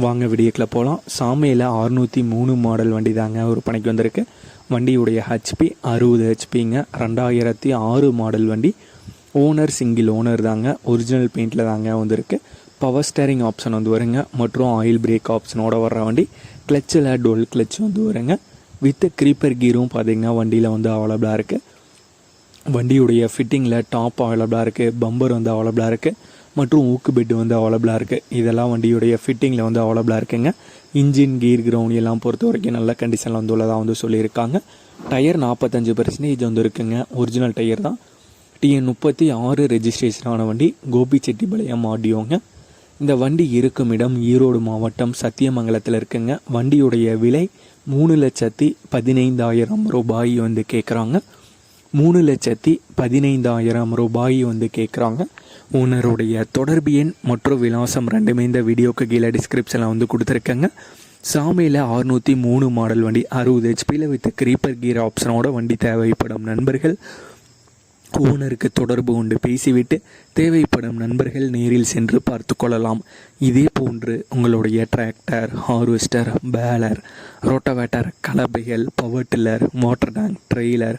வாங்க விடியக்கில் போகலாம் சாமியில் அறுநூற்றி மூணு மாடல் வண்டி தாங்க ஒரு பணிக்கு வந்திருக்கு. வண்டியுடைய ஹெச்பி அறுபது ஹெச்பிங்க ரெண்டாயிரத்தி ஆறு மாடல் வண்டி. ஓனர் சிங்கிள் ஓனர் தாங்க. ஒரிஜினல் பெயிண்டில் தாங்க வந்திருக்கு. பவர் ஸ்டேரிங் ஆப்ஷன் வந்து வருங்க. மற்றும் ஆயில் பிரேக் ஆப்ஷனோட வர்ற வண்டி. கிளச்சில் டோல் கிளச் வந்து வருங்க. வித் க்ரீப்பர் கீரும் பார்த்திங்கன்னா வண்டியில் வந்து அவைலபிளாக இருக்குது வண்டியுடைய ஃபிட்டிங்கில் டாப் அவைலபிளாக இருக்குது பம்பர் வந்து அவைலபிளாக இருக்குது மற்றும் ஊக்கு பெட் வந்து அவைலபிளாக இருக்குது இதெல்லாம் வண்டியுடைய ஃபிட்டிங்கில் வந்து அவைலபிளாக இருக்குங்க. இன்ஜின் கீர் கிரவுண்ட் எல்லாம் பொறுத்த வரைக்கும் நல்ல கண்டிஷனில் வந்து உள்ளதாக வந்து சொல்லியிருக்காங்க. டயர் நாற்பத்தஞ்சு பர்சன்டேஜ் வந்து இருக்குங்க. ஒரிஜினல் டயர் தான். டிஎன் முப்பத்தி ஆறு ரெஜிஸ்ட்ரேஷனான வண்டி. கோபிச்செட்டிப்பாளையம் ஆடியோங்க இந்த வண்டி இருக்கும் இடம் ஈரோடு மாவட்டம் சத்தியமங்கலத்தில் இருக்குங்க. வண்டியுடைய விலை மூணு லட்சத்தி பதினைந்தாயிரம் ரூபாய் வந்து கேட்குறாங்க மூணு லட்சத்தி பதினைந்தாயிரம் ரூபாய் வந்து கேட்குறாங்க ஓனருடைய தொடர்பு எண் மற்றும் விலாசம் ரெண்டுமே இந்த வீடியோக்கு கீழே டிஸ்கிரிப்ஷனில் வந்து கொடுத்துருக்கேங்க. சாமியில் அறுநூற்றி மூணு மாடல் வண்டி அறுபது ஹெச்பியில் வித் க்ரீப்பர் கீர் ஆப்ஷனோட வண்டி தேவைப்படும் நண்பர்கள். ஓனருக்கு தொடர்பு கொண்டு பேசிவிட்டு தேவைப்படும் நண்பர்கள் நேரில் சென்று பார்த்து கொள்ளலாம். இதே போன்று உங்களுடைய tractor harvester baler rotavator கலப்பைகள் power tiller motor tank trailer